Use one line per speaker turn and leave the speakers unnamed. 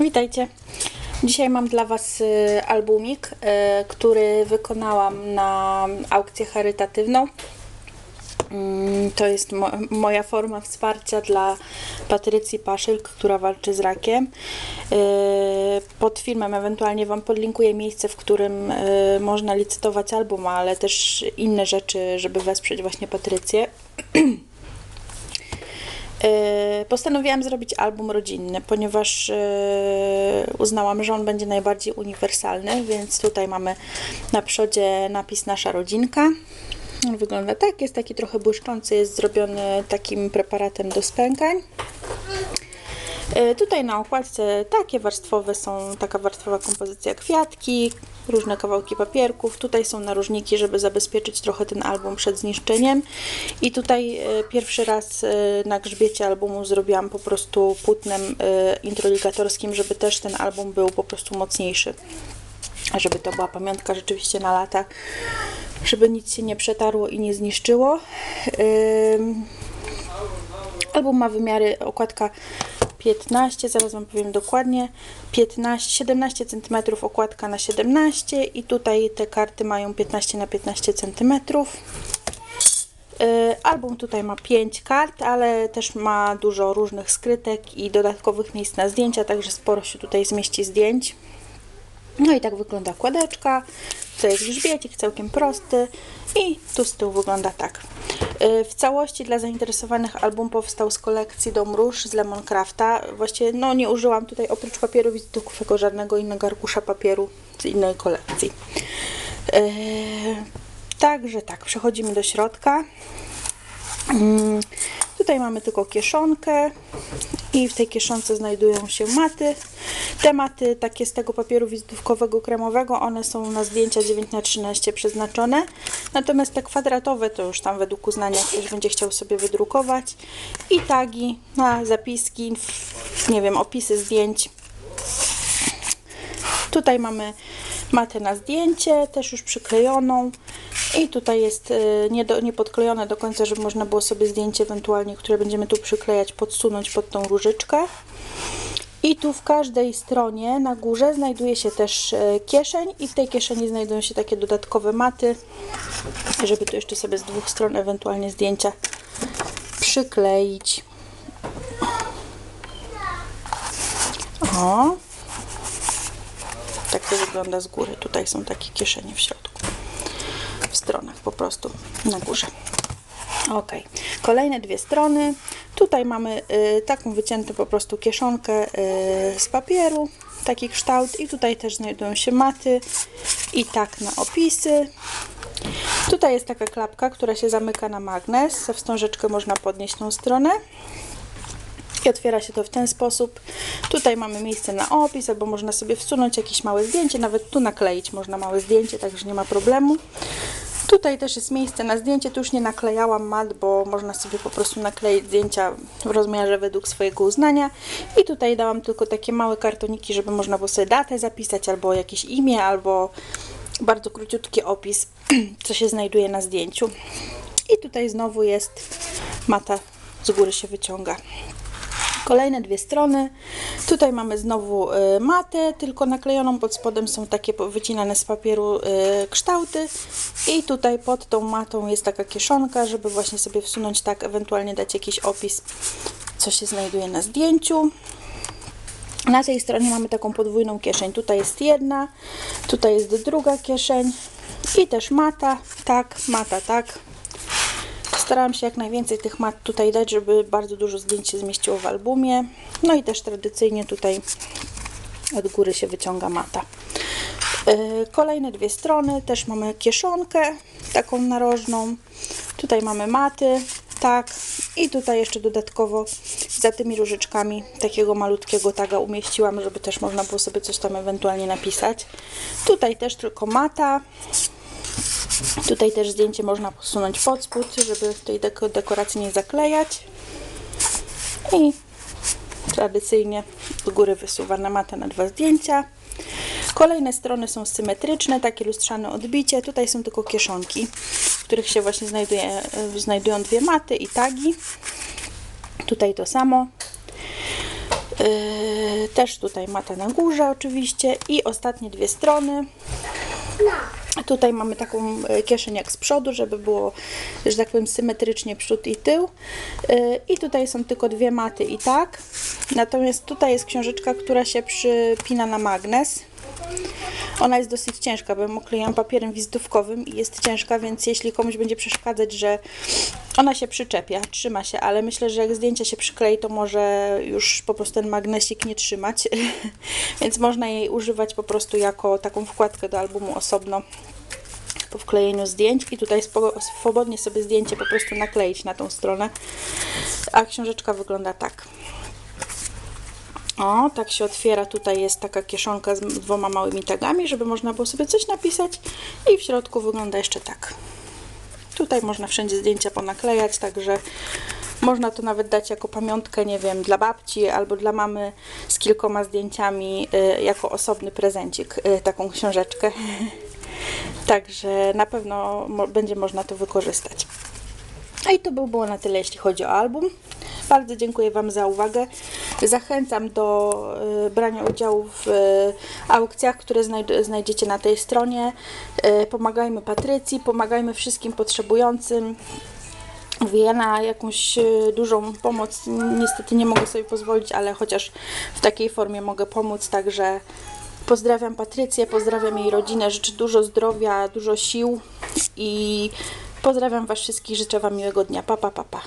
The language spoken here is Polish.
Witajcie. Dzisiaj mam dla Was y, albumik, y, który wykonałam na aukcję charytatywną. Mm, To jest mo moja forma wsparcia dla Patrycji Paszyk, która walczy z rakiem. Y, Pod filmem ewentualnie Wam podlinkuję miejsce, w którym można licytować album, ale też inne rzeczy, żeby wesprzeć właśnie Patrycję. E, Postanowiłam zrobić album rodzinny, ponieważ e, uznałam, że on będzie najbardziej uniwersalny, więc tutaj mamy na przodzie napis Nasza rodzinka. On wygląda tak, jest taki trochę błyszczący, jest zrobiony takim preparatem do spękań. E, Tutaj na okładce takie warstwowe są, taka warstwowa kompozycja kwiatki, różne kawałki papierków. Tutaj są narożniki, żeby zabezpieczyć trochę ten album przed zniszczeniem. I tutaj e, pierwszy raz e, na grzbiecie albumu zrobiłam po prostu płótnem e, introligatorskim, żeby też ten album był po prostu mocniejszy. Żeby to była pamiątka rzeczywiście na lata, żeby nic się nie przetarło i nie zniszczyło. Album ma wymiary okładka 15, zaraz Wam powiem dokładnie, 15, 17 cm okładka na 17 i tutaj te karty mają 15 na 15 cm. Y, Album tutaj ma 5 kart, ale też ma dużo różnych skrytek i dodatkowych miejsc na zdjęcia, także sporo się tutaj zmieści zdjęć. No i tak wygląda kładeczka. To jest grzbiecik całkiem prosty i tu z tyłu wygląda tak. Yy, W całości dla zainteresowanych album powstał z kolekcji Dom Róż z Lemoncrafta. Właściwie no nie użyłam tutaj oprócz papieru wizytówkowego żadnego innego arkusza papieru z innej kolekcji. Yy, Także tak, przechodzimy do środka. Mm, Tutaj mamy tylko kieszonkę i w tej kieszonce znajdują się maty. Te maty takie z tego papieru wizytówkowego kremowego, one są na zdjęcia 9 na 13 przeznaczone. Natomiast te kwadratowe to już tam według uznania ktoś będzie chciał sobie wydrukować. I tagi na zapiski, nie wiem, opisy zdjęć. Tutaj mamy matę na zdjęcie, też już przyklejoną. I tutaj jest y, nie, do, nie podklejone do końca, żeby można było sobie zdjęcie ewentualnie, które będziemy tu przyklejać, podsunąć pod tą różyczkę. I tu w każdej stronie na górze znajduje się też e, kieszeń i w tej kieszeni znajdują się takie dodatkowe maty, żeby tu jeszcze sobie z dwóch stron ewentualnie zdjęcia przykleić. O. Tak to wygląda z góry. Tutaj są takie kieszenie w środku. Stronach po prostu na górze. Ok, kolejne dwie strony. Tutaj mamy y, taką wyciętą po prostu kieszonkę y, z papieru, taki kształt i tutaj też znajdują się maty i tak na opisy. Tutaj jest taka klapka, która się zamyka na magnes. Za wstążeczkę można podnieść tą stronę. I otwiera się to w ten sposób. Tutaj mamy miejsce na opis, albo można sobie wsunąć jakieś małe zdjęcie, nawet tu nakleić można małe zdjęcie, także nie ma problemu. Tutaj też jest miejsce na zdjęcie, tu już nie naklejałam mat, bo można sobie po prostu nakleić zdjęcia w rozmiarze według swojego uznania. I tutaj dałam tylko takie małe kartoniki, żeby można było sobie datę zapisać, albo jakieś imię, albo bardzo króciutki opis, co się znajduje na zdjęciu. I tutaj znowu jest mata, z góry się wyciąga. Kolejne dwie strony. Tutaj mamy znowu y, matę, tylko naklejoną. Pod spodem są takie wycinane z papieru y, kształty. I tutaj pod tą matą jest taka kieszonka, żeby właśnie sobie wsunąć tak, ewentualnie dać jakiś opis, co się znajduje na zdjęciu. Na tej stronie mamy taką podwójną kieszeń. Tutaj jest jedna, tutaj jest druga kieszeń i też mata, tak, mata, tak. Starałam się jak najwięcej tych mat tutaj dać, żeby bardzo dużo zdjęć się zmieściło w albumie. No i też tradycyjnie tutaj od góry się wyciąga mata. Yy, Kolejne dwie strony, też mamy kieszonkę, taką narożną. Tutaj mamy maty, tak. I tutaj jeszcze dodatkowo za tymi różyczkami takiego malutkiego taga umieściłam, żeby też można było sobie coś tam ewentualnie napisać. Tutaj też tylko mata. Tutaj też zdjęcie można posunąć pod spód, żeby tej deko- dekoracji nie zaklejać. I tradycyjnie z góry wysuwana mata na dwa zdjęcia. Kolejne strony są symetryczne, takie lustrzane odbicie. Tutaj są tylko kieszonki, w których się właśnie znajduje, e, znajdują dwie maty i tagi. Tutaj to samo. Yy, Też tutaj mata na górze oczywiście i ostatnie dwie strony. Tutaj mamy taką e, kieszeń jak z przodu, żeby było, że tak powiem, symetrycznie przód i tył. E, I tutaj są tylko dwie maty i tak. Natomiast tutaj jest książeczka, która się przypina na magnes. Ona jest dosyć ciężka, bo ją okleiłam papierem wizytówkowym i jest ciężka, więc jeśli komuś będzie przeszkadzać, że ona się przyczepia, trzyma się, ale myślę, że jak zdjęcie się przyklei, to może już po prostu ten magnesik nie trzymać, więc można jej używać po prostu jako taką wkładkę do albumu osobno po wklejeniu zdjęć i tutaj swobodnie sobie zdjęcie po prostu nakleić na tą stronę, a książeczka wygląda tak. O, tak się otwiera. Tutaj jest taka kieszonka z dwoma małymi tagami, żeby można było sobie coś napisać. I w środku wygląda jeszcze tak. Tutaj można wszędzie zdjęcia ponaklejać, także można to nawet dać jako pamiątkę, nie wiem, dla babci albo dla mamy z kilkoma zdjęciami y, jako osobny prezencik, y, taką książeczkę. Także na pewno mo- będzie można to wykorzystać. A i to by było na tyle, jeśli chodzi o album. Bardzo dziękuję Wam za uwagę. Zachęcam do y, brania udziału w y, aukcjach, które znajd- znajdziecie na tej stronie. Y, pomagajmy Patrycji, pomagajmy wszystkim potrzebującym. Ja na jakąś dużą pomoc niestety nie mogę sobie pozwolić, ale chociaż w takiej formie mogę pomóc, także pozdrawiam Patrycję, pozdrawiam jej rodzinę, życzę dużo zdrowia, dużo sił i pozdrawiam Was wszystkich, życzę Wam miłego dnia. Pa, pa, pa, pa.